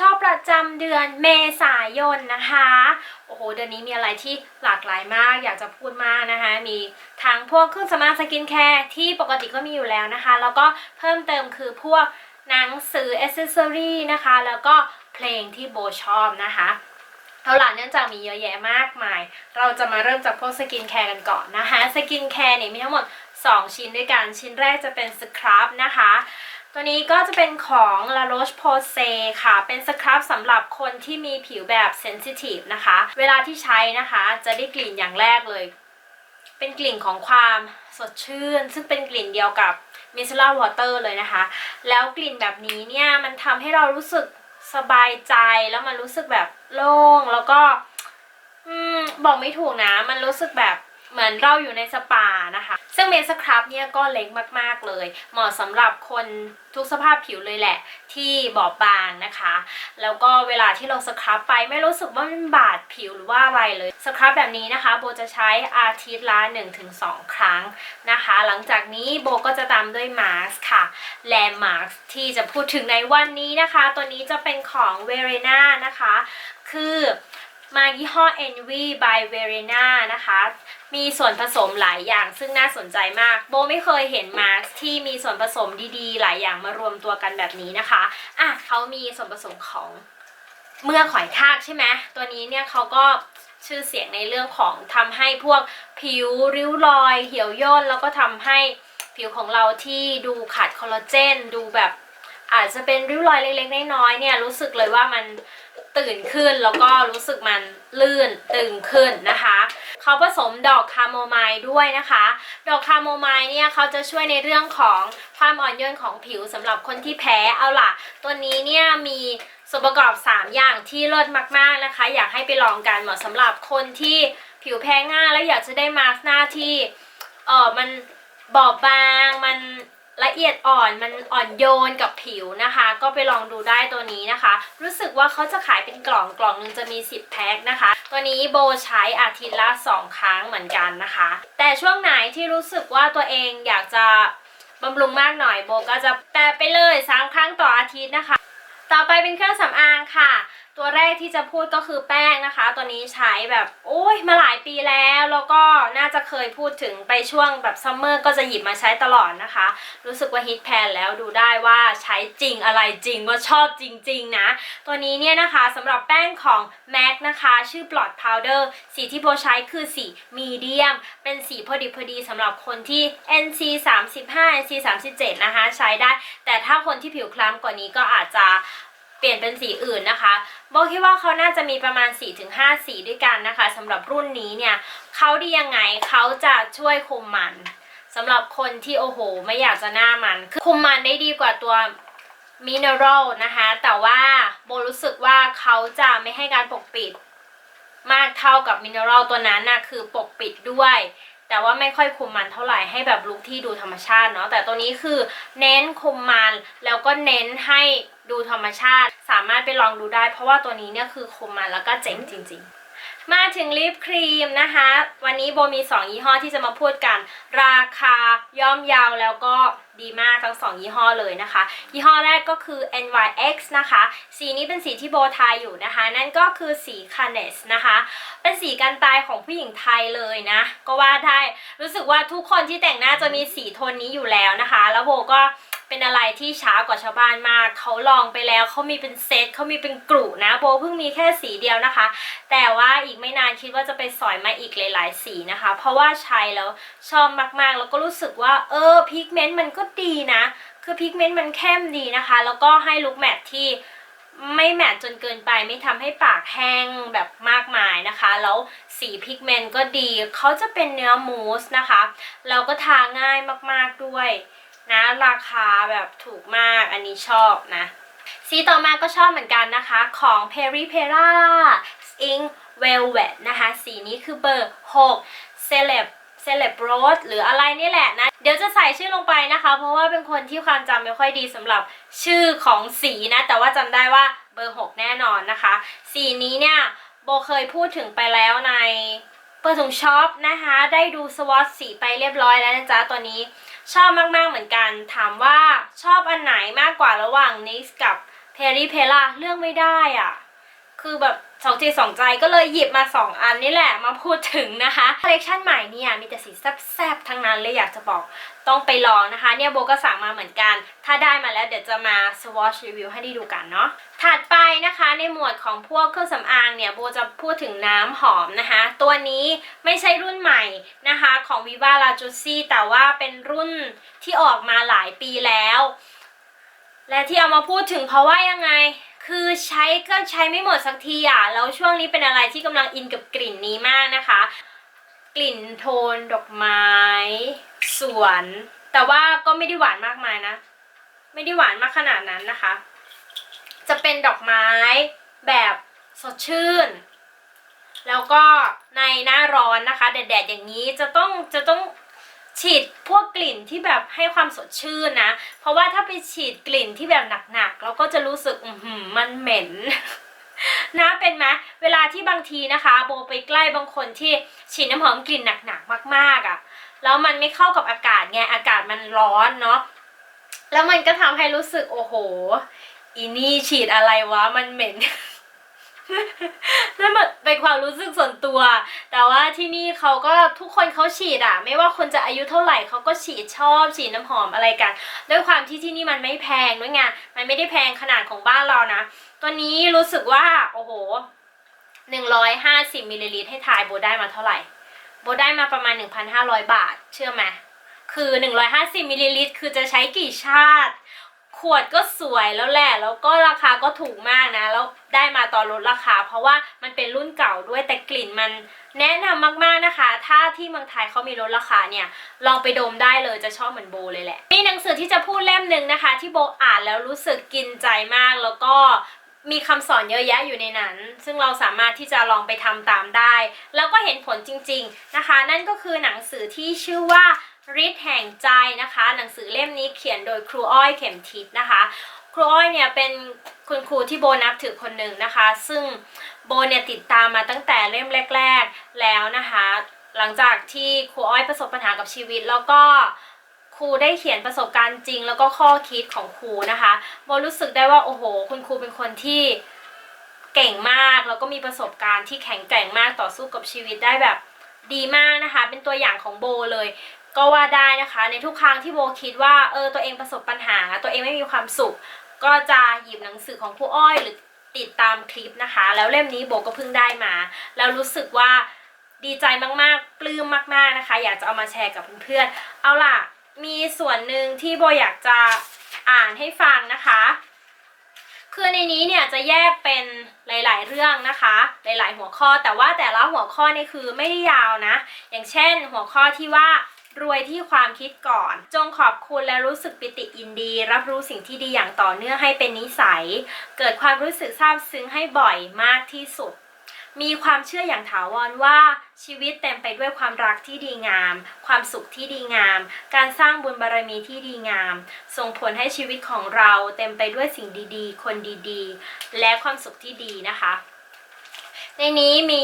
ชอบประจำเดือนเมษายนนะคะ โอ้โห เดือนนี้มีอะไรที่หลากหลายมาก อยากจะพูดมากนะคะ มีทั้งพวกเครื่องสำอางสกินแคร์ที่ปกติก็มีอยู่แล้วนะคะ แล้วก็เพิ่มเติมคือพวกหนังสืออเซสซอรี่นะคะ แล้วก็เพลงที่โบชอบนะคะเอาล่ะเนื่องจากมีเยอะแยะมากมาย เราจะมาเริ่มจากพวกสกินแคร์กันก่อนนะคะ สกินแคร์เนี่ยมีทั้งหมด 2 ชิ้นด้วยกัน ชิ้นแรกจะเป็นสครับนะคะ ตัวนี้ก็จะเป็นของ La Roche-Posay ค่ะ เป็นสครับสำหรับคนที่มีผิวแบบเซนซิทีฟนะคะ เวลาที่ใช้นะคะจะได้กลิ่นอย่างแรกเลย เป็นกลิ่นของความสดชื่น ซึ่งเป็นกลิ่นเดียวกับ micellar water เลยนะคะ แล้วกลิ่นแบบนี้เนี่ย มันทำให้เรารู้สึกสบายใจแล้วมันรู้สึกแบบโล่งแล้วก็อืมบอกไม่ถูกนะ มันรู้สึกแบบ เหมือนเราอยู่ในสปานะคะ ซึ่งเมสครับเนี่ยก็เล็กมากๆเลย เหมาะสำหรับคนทุกสภาพผิวเลยแหละ ที่บอบบางนะคะ แล้วก็เวลาที่เราสครับไปไม่รู้สึกว่ามันบาดผิวหรือว่าอะไรเลย สครับแบบนี้นะคะ โบจะใช้อาทิตย์ละ 1-2 ครั้งนะคะ หลังจากนี้โบก็จะตามด้วยมาสค่ะ แลมมาร์ที่จะพูดถึงในวันนี้นะคะ ตัวนี้จะเป็นของเวเรนานะคะ คือ มายี่ห้อ Envy by Verena นะคะ มีส่วนผสมหลายอย่างซึ่งน่าสนใจมาก โบไม่เคยเห็นมาร์ที่มีส่วนผสมดีๆ หลายอย่างมารวมตัวกันแบบนี้นะคะ อะเขามีส่วนผสมของเมือกหอยทากใช่ไหมตัวนี้เนี่ยเขาก็ชื่อเสียงในเรื่องของทำให้พวกผิวริ้วรอย เหี่ยวย่นแล้วก็ทำให้ผิวของเราที่ดูขาดคอลลาเจน ดูแบบอาจจะเป็นริ้วรอยเล็กๆน้อยๆเนี่ยรู้สึกเลยว่ามัน ตื่นขึ้นแล้วก็รู้สึกมันลื่นตึงขึ้นนะคะเขาผสมดอกคาโมไมล์ด้วยนะคะ ดอกคาโมไมล์เนี่ยเขาจะช่วยในเรื่องของความอ่อนโยนของผิวสำหรับคนที่แพ้เอาล่ะ ตัวนี้เนี่ยมีส่วนประกอบ 3 อย่างที่เลิศมากๆนะคะ อยากให้ไปลองกันเหมาะสำหรับคนที่ผิวแพ้ง่ายแล้วอยากจะได้มาสก์หน้าที่เออมันบอบบางมัน ละเอียดอ่อนมันอ่อนโยนกับผิวนะคะ ก็ไปลองดูได้ตัวนี้นะคะ รู้สึกว่าเขาจะขายเป็นกล่องกล่องหนึงจะมี 10 แพ็คนะคะ ตัวนี้โบใช้อาทิตย์ละ 2 ครั้งเหมือนกันนะคะ แต่ช่วงไหนที่รู้สึกว่าตัวเองอยากจะบำรุงมากหน่อยโบก็จะแปะไปเลย3ครั้งต่ออาทิตย์นะคะ ต่อไปเป็นเครื่องสำอางค่ะ ตัวแรกที่จะพูดก็คือแป้งนะคะ ตัวนี้ใช้แบบโอ้ยมาหลายปีแล้ว แล้วก็น่าจะเคยพูดถึงไปช่วงแบบซัมเมอร์ก็จะหยิบมาใช้ตลอดนะคะ รู้สึกว่าฮิตแพนแล้วดูได้ว่าใช้จริงอะไรจริงว่าชอบจริง ๆ นะ ตัวนี้เนี่ยนะคะสำหรับแป้งของ MAC นะคะ ชื่อ Blot Powder สีที่โบใช้คือสีมีเดียม เป็นสีพอดีพอดีสำหรับคนที่ NC 35 NC 37นะคะ ใช้ได้ แต่ถ้าคนที่ผิวคล้ำกว่านี้ก็อาจจะ เปลี่ยนเป็นสีอื่นนะคะโบคิดว่าเขาน่าจะมีประมาณ 4-5 สีด้วยกันนะคะสำหรับรุ่นนี้เนี่ยเขาดียังไงเขาจะช่วยคุมมันสำหรับคนที่โอ้โห ไม่อยากจะหน้ามันคือคุมมันได้ดีกว่าตัวมินเนอรัลนะคะ แต่ว่าโบรู้สึกว่าเขาจะไม่ให้การปกปิด มากเท่ากับมินเนอรัลตัวนั้นน่ะคือปกปิดด้วย แต่ว่าไม่ค่อยคุมมันเท่าไหร่ให้แบบลุคที่ดูธรรมชาติเนาะแต่ตัวนี้คือเน้นคุมมันแล้วก็เน้นให้ ดูธรรมชาติ สามารถไปลองดูได้ เพราะว่าตัวนี้เนี่ยคือคมมันแล้วก็เจ๋งจริง ๆ มาถึงลิปครีมนะคะ วันนี้โบมี 2 ยี่ห้อที่จะมาพูดกัน ราคาย่อมยาวแล้วก็ดีมากทั้ง 2 ยี่ห้อเลยนะคะ ยี่ห้อแรกก็คือ NYX นะคะ สีนี้เป็นสีที่โบทายอยู่นะคะ นั่นก็คือสี c a n e s นะคะ เป็นสีกันตายของผู้หญิงไทยเลยนะ ก็ว่าได้รู้สึกว่าทุกคนที่แต่งหน้าจะมีสีโทนนี้อยู่แล้วนะคะ แล้วโบก็ เป็นอะไรที่ช้ากว่าชาวบ้านมาก เขาลองไปแล้วเขามีเป็นเซตเขามีเป็นกลุ่นะโบเพิ่งมีแค่สีเดียวนะคะ แต่ว่าอีกไม่นานคิดว่าจะไปสอยมาอีกหลาย ๆ สีนะคะ เพราะว่าใช้แล้วชอบมากๆ แล้วก็รู้สึกว่าเออพิกเมนต์มันก็ดีนะ คือพิกเมนต์มันเข้มดีนะคะ แล้วก็ให้ลุคแมทที่ไม่แมทจนเกินไปไม่ทำให้ปากแห้งแบบมากมายนะคะ แล้วสีพิกเมนต์ก็ดี เขาจะเป็นเนื้อมูสนะคะแล้วก็ทาง่ายมากๆด้วย นะ ราคาแบบถูกมากอันนี้ชอบนะ สีต่อมาก็ชอบเหมือนกันนะคะ ของ Peri Pera Ink Velvet นะคะ สีนี้คือเบอร์ 6 Celeb Celeb Rose หรืออะไรนี่แหละนะ เดี๋ยวจะใส่ชื่อลงไปนะคะ เพราะว่าเป็นคนที่ความจำไม่ค่อยดีสำหรับชื่อของสีนะ แต่ว่าจำได้ว่าเบอร์ 6 แน่นอนนะคะ สีนี้เนี่ยโบเคยพูดถึงไปแล้วในเปิดถุงช็อปนะคะ ได้ดูสวอตสีไปเรียบร้อยแล้วนะจ๊ะตัวนี้ ชอบมากๆเหมือนกัน ถามว่าชอบอันไหนมากกว่าระหว่างนิสกับเพรี่เพล่าเลือกไม่ได้อะ คือแบบ สองใจสองใจก็เลยหยิบมาสองอันนี่แหละมาพูดถึงนะคะคอลเลคชันใหม่เนี่ยมีแต่สีแซ่บๆทั้งนั้นเลยอยากจะบอกต้องไปลองนะคะ เนี่ยโบก็สั่งมาเหมือนกัน ถ้าได้มาแล้วเดี๋ยวจะมา swatch review ให้ได้ดูกันเนาะถัดไปนะคะในหมวดของพวกเครื่องสำอางเนี่ยโบจะพูดถึงน้ำหอมนะคะ ตัวนี้ไม่ใช่รุ่นใหม่นะคะของ Viva La j u c i แต่ว่าเป็นรุ่นที่ออกมาหลายปีแล้ว และที่เอามาพูดถึงเพราะว่ายังไง คือใช้ก็ใช้ไม่หมดสักทีอะแล้วช่วงนี้เป็นอะไรที่กำลังอินกับกลิ่นนี้มากนะคะ กลิ่นโทนดอกไม้สวน แต่ว่าก็ไม่ได้หวานมากมายนะ ไม่ได้หวานมากขนาดนั้นนะคะ จะเป็นดอกไม้แบบสดชื่น แล้วก็ในหน้าร้อนนะคะ แดดๆอย่างนี้จะต้องจะต้อง ฉีดพวกกลิ่นที่แบบให้ความสดชื่นนะ เพราะว่าถ้าไปฉีดกลิ่นที่แบบหนักๆเราก็จะรู้สึกอือหือมันเหม็นนะเป็นไหมเวลาที่บางทีนะคะ โบไปใกล้บางคนที่ฉีดน้ำหอมกลิ่นหนักๆมากๆอะ่ะแล้วมันไม่เข้ากับอากาศไงอากาศมันร้อนเนาะแล้วมันก็ทำให้รู้สึกโอ้โหอีนี่ฉีดอะไรวะมันเหม็น นั่นมันเป็นความรู้สึกส่วนตัว แต่ว่าที่นี่เขาก็ทุกคนเขาฉีดอะไม่ว่าคนจะอายุเท่าไหร่เขาก็ฉีดชอบฉีดน้ำหอมอะไรกัน ด้วยความที่ที่นี่มันไม่แพงด้วยไงมันไม่ได้แพงขนาดของบ้านเรานะ ตัวนี้รู้สึกว่าโอ้โหหนึ่งร้อยห้าสิบมิลลิลิตรให้ทายโบได้มาเท่าไหร่ โบได้มาประมาณ1,500บาท เชื่อไหมคือ 150มิลลิลิตรคือจะใช้กี่ชาติ ขวดก็สวยแล้วแหละ แล้วก็ราคาก็ถูกมากนะ แล้วได้มาตอนลดราคา เพราะว่ามันเป็นรุ่นเก่าด้วยแต่กลิ่นมันแนะนำมากๆนะคะ ถ้าที่เมืองไทยเขามีลดราคาเนี่ย ลองไปดมได้เลยจะชอบเหมือนโบเลยแหละ มีหนังสือที่จะพูดเล่มหนึ่งนะคะ ที่โบอ่านแล้วรู้สึกกินใจมาก แล้วก็มีคำสอนเยอะแยะอยู่ในนั้น ซึ่งเราสามารถที่จะลองไปทำตามได้ แล้วก็เห็นผลจริง ๆนะคะ นั่นก็คือหนังสือที่ชื่อว่า ฤทธิ์แห่งใจนะคะ หนังสือเล่มนี้เขียนโดยครูอ้อยเข็มทิศนะคะ ครูอ้อยเนี่ยเป็นคุณครูที่โบนับถือคนหนึ่งนะคะ ซึ่งโบเนี่ยติดตามมาตั้งแต่เล่มแรก ๆแล้วนะคะ หลังจากที่ครูอ้อยประสบปัญหากับชีวิตแล้วก็ครูได้เขียนประสบการณ์จริง แล้วก็ข้อคิดของครูนะคะโบรู้สึกได้ว่าโอ้โห คุณครูเป็นคนที่เก่งมากแล้วก็มีประสบการณ์ที่แข็งแกร่งมากต่อสู้กับชีวิตได้แบบดีมากนะคะ เป็นตัวอย่างของโบเลย ก็ว่าได้นะคะ ในทุกครั้งที่โบคิดว่าเออตัวเองประสบปัญหา ตัวเองไม่มีความสุข ก็จะหยิบหนังสือของครูอ้อยหรือติดตามคลิปนะคะ แล้วเล่มนี้โบก็เพิ่งได้มา แล้วรู้สึกว่าดีใจมากๆ ปลื้มมากๆนะคะ อยากจะเอามาแชร์กับเพื่อนๆ เอาล่ะ มีส่วนหนึ่งที่โบอยากจะอ่านให้ฟังนะคะ คือในนี้เนี่ยจะแยกเป็นหลาย ๆ เรื่องนะคะ หลาย ๆ หัวข้อ แต่ว่าแต่ละหัวข้อนี่คือไม่ได้ยาวนะ อย่างเช่น หัวข้อที่ว่า รวยที่ความคิดก่อน จงขอบคุณและรู้สึกปิติยินดี รับรู้สิ่งที่ดีอย่างต่อเนื่องให้เป็นนิสัย เกิดความรู้สึกซาบซึ้งให้บ่อยมากที่สุด มีความเชื่ออย่างถาวรว่าชีวิตเต็มไปด้วยความรักที่ดีงาม ความสุขที่ดีงาม การสร้างบุญบารมีที่ดีงาม ส่งผลให้ชีวิตของเราเต็มไปด้วยสิ่งดีๆ คนดีๆ และความสุขที่ดีนะคะ ในนี้มี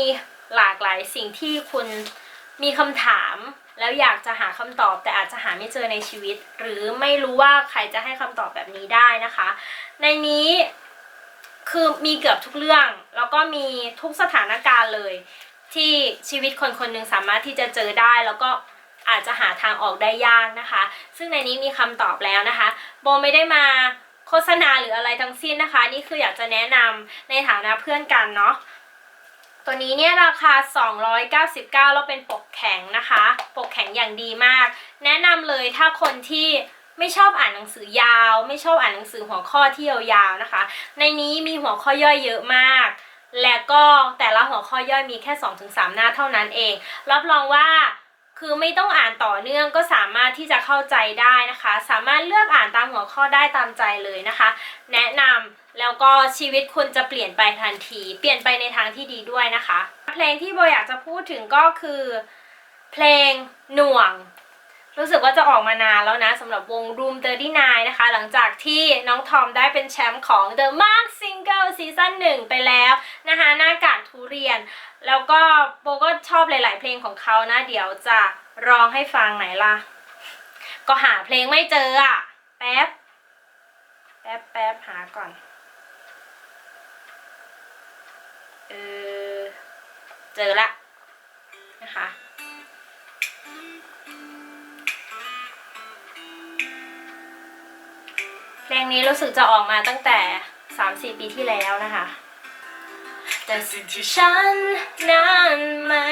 หลากหลายสิ่งที่คุณมีคำถาม แล้วอยากจะหาคำตอบแต่อาจจะหาไม่เจอในชีวิต หรือไม่รู้ว่าใครจะให้คำตอบแบบนี้ได้นะคะ ในนี้คือมีเกือบทุกเรื่อง แล้วก็มีทุกสถานการณ์เลย ที่ชีวิตคนคนหนึ่งสามารถที่จะเจอได้แล้วก็อาจจะหาทางออกได้ยากนะคะ ซึ่งในนี้มีคำตอบแล้วนะคะ โบไม่ได้มาโฆษณาหรืออะไรทั้งสิ้นนะคะ นี่คืออยากจะแนะนำในฐานะเพื่อนกันเนาะ ตัวนี้เนี่ยราคา 299 แล้วเป็นปกแข็งนะคะ ปกแข็งอย่างดีมาก แนะนำเลยถ้าคนที่ไม่ชอบอ่านหนังสือยาว ไม่ชอบอ่านหนังสือหัวข้อที่ยาวๆนะคะ ในนี้มีหัวข้อย่อยเยอะมาก และก็แต่ละหัวข้อย่อยมีแค่ 2-3 หน้าเท่านั้นเอง รับรองว่า คือไม่ต้องอ่านต่อเนื่องก็สามารถที่จะเข้าใจได้นะคะ สามารถเลือกอ่านตามหัวข้อได้ตามใจเลยนะคะ แนะนำแล้วก็ชีวิตคุณจะเปลี่ยนไปทันที เปลี่ยนไปในทางที่ดีด้วยนะคะ เพลงที่โบอยากจะพูดถึงก็คือ เพลงหน่วง รู้สึกว่าจะออกมานานแล้วนะสำหรับวง Room 39 นะคะ หลังจากที่น้องทอมได้เป็นแชมป์ของ The Mark Single Season 1 ไปแล้วนะคะ หน้ากากทุเรียน แล้วก็โบก็ชอบหลาย ๆ เพลงของเขานะ เดี๋ยวจะร้องให้ฟังไหนล่ะ ก็หาเพลงไม่เจออะแป๊บ แป๊บแป๊บหาก่อนเออเจอละนะคะ เพลงนี้รู้สึกจะออกมาตั้งแต่ 3-4 ปีที่แล้วนะคะ แต่สิ่งที่ฉันนั้นไม่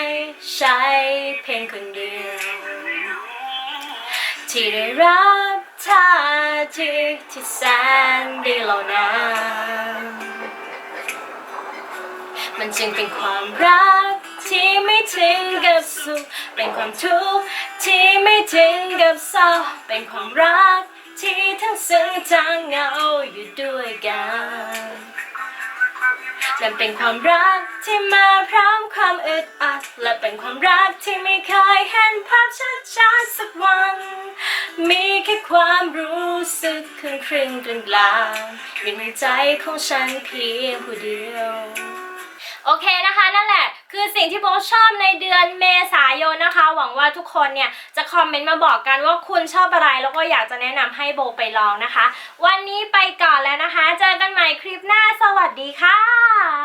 ใช่เพียงคนเดียว ที่ได้รับท่าทีที่แสนดีเหล่านั้นมันจึงเป็นความรักที่ไม่ถึงกับสุข เป็นความทุกข์ที่ไม่ถึงกับเศร้า เป็นความรัก ที่ทั้งซึ้งทั้งเหงาอยู่ด้วยกันและเป็นความรักที่มาพร้อมความอึดอัด และเป็นความรักที่ไม่เคยเห็นภาพชัดๆสักวัน มีแค่ความรู้สึกครึ่งครึ่งกลางกลางอยู่ในใจของฉันเพียงผู้เดียว โอเคนะคะนั่นแหละ คือสิ่งที่โบชอบในเดือนเมษายนนะคะ หวังว่าทุกคนเนี่ยจะคอมเมนต์มาบอกกันว่าคุณชอบอะไรแล้วก็อยากจะแนะนำให้โบไปลองนะคะ วันนี้ไปก่อนแล้วนะคะ เจอกันใหม่คลิปหน้าสวัสดีค่ะ